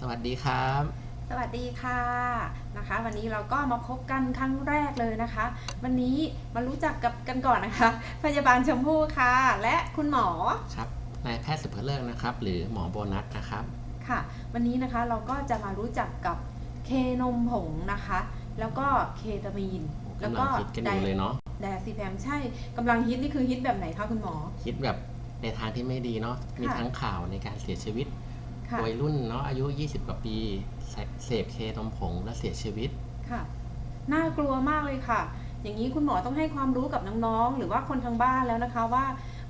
สวัสดีครับ สวัสดีค่ะนะคะ วันนี้เราก็มาพบกันครั้งแรกเลยนะคะ วันนี้มารู้จักกับกันก่อนนะคะ พยาบาลชมพู่ค่ะ และคุณหมอครับนายแพทย์สุภเลิกนะครับ หรือหมอโบนัสนะครับค่ะ วันนี้นะคะเราก็จะมารู้จักกับเคนมผงนะคะ แล้วก็เคตามีน แล้วกำลัก็งฮิตกันอยู่เลยเนาะไดอะซีแพมใช่กำลังฮิตนี่คือฮิตแบบไหนคะคุณหมอฮิตแบบในทางที่ไม่ดีเนาะมีค่ะทั้งข่าวในการเสียชีวิต ค่ะ วัยรุ่นเนาะอายุ 20 กว่าปีเสเสพเคนมผงและเสียชีวิต ค่ะ น่ากลัวมากเลยค่ะ อย่างนี้คุณหมอต้องให้ความรู้กับน้องๆ หรือว่าคนทางบ้านแล้วนะคะว่า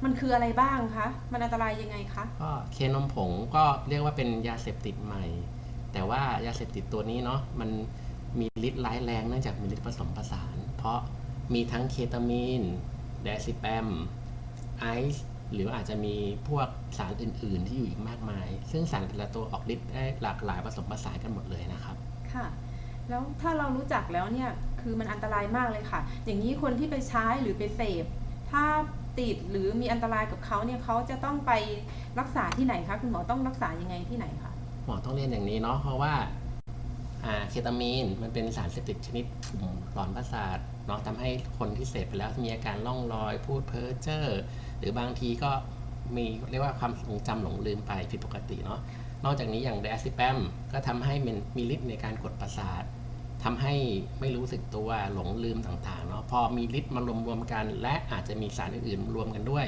มันคืออะไรบ้างคะ มันอันตรายยังไงคะ ก็เคนมผงก็เรียกว่าเป็นยาเสพติดใหม่ แต่ว่ายาเสพติดตัวนี้เนาะมันมีฤทธิ์ร้ายแรงเนื่องจากมีฤทธิ์ผสมผสาน เพราะมีทั้งเคตามีนไดซิแปม ไอซ์ หรืออาจจะมีพวกสารอื่น ๆ ที่อยู่อีกมากมาย ซึ่งสารแต่ละตัวออกฤทธิ์ได้หลากหลายผสมผสานกันหมดเลยนะครับ ค่ะ แล้วถ้าเรารู้จักแล้วเนี่ย คือมันอันตรายมากเลยค่ะ อย่างนี้คนที่ไปใช้หรือไปเสพ ถ้าติดหรือมีอันตรายกับเขาเนี่ยเขาจะต้องไปรักษาที่ไหนคะ คุณหมอต้องรักษายังไงที่ไหนคะ หมอต้องเรียนอย่างนี้เนาะ เพราะว่าอ่า เคตามีนมันเป็นสารเสพติดชนิดกลุ่มหลอนประสาทเนาะทำให้คนที่เสพไปแล้วมีอาการล่องลอย พูดเพ้อเจ้อหรือบางทีก็มีเรียกว่าความทรงจำหลงลืมไปผิดปกติเนาะนอกจากนี้อย่างไดอะซิแปมก็ทำให้มันมีฤทธิ์ในการกดประสาททำให้ไม่รู้สึกตัวหลงลืมต่างๆเนาะพอมีฤทธิ์มารวมๆกัน และอาจจะมีสารอื่นๆรวมกันด้วย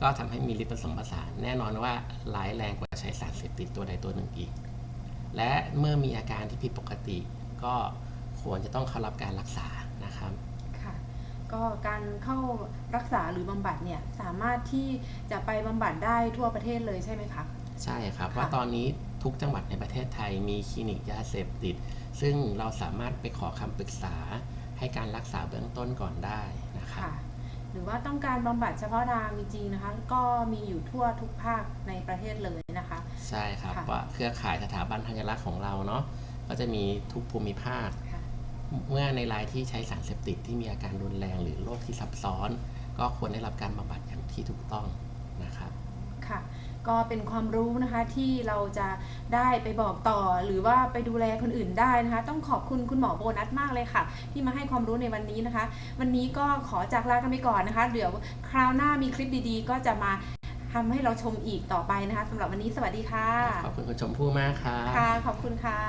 ก็ทำให้มีฤทธิ์ผสมผสานแน่นอนว่าร้ายแรงกว่าใช้สารเสพติดตัวใดตัวหนึ่งอีก และเมื่อมีอาการที่ผิดปกติ ก็ควรจะต้องเข้ารับการรักษานะครับค่ะก็การเข้ารักษาหรือบำบัดเนี่ยสามารถที่จะไปบำบัดได้ทั่วประเทศเลยใช่ไหมคะใช่ครับค่ะว่าตอนนี้ทุกจังหวัดในประเทศไทยมีคลินิกยาเสพติด ซึ่งเราสามารถไปขอคำปรึกษาให้การรักษาเบื้องต้นก่อนได้นะครับค่ะหรือว่าต้องการบำบัดเฉพาะทางจริงๆนะคะ ก็มีอยู่ทั่วทุกภาคในประเทศเลยนะคะ ใช่ครับค่ะ ว่าเครือข่ายสถาบันธัญรักษ์ของเราเนาะก็จะมีทุกภูมิภาค ค่ะ เมื่อในรายที่ใช้สารเสพติดที่มีอาการรุนแรงหรือโรคที่ซับซ้อน ก็ควรได้รับการบำบัดอย่างที่ถูกต้องนะครับ ค่ะก็เป็นความรู้นะคะที่เราจะได้ไปบอกต่อหรือว่าไปดูแลคนอื่นได้นะคะ ต้องขอบคุณคุณหมอโบนัสมากเลยค่ะ ที่มาให้ความรู้ในวันนี้นะคะ วันนี้ก็ขอจากลากันไปก่อนนะคะ เดี๋ยวคราวหน้ามีคลิปดีๆ ก็จะมา ทำให้เราชมอีกต่อไปนะคะสำหรับวันนี้สวัสดีค่ะ ขอบคุณคุณชมพู่มากครับค่ะ ขอบคุณค่ะ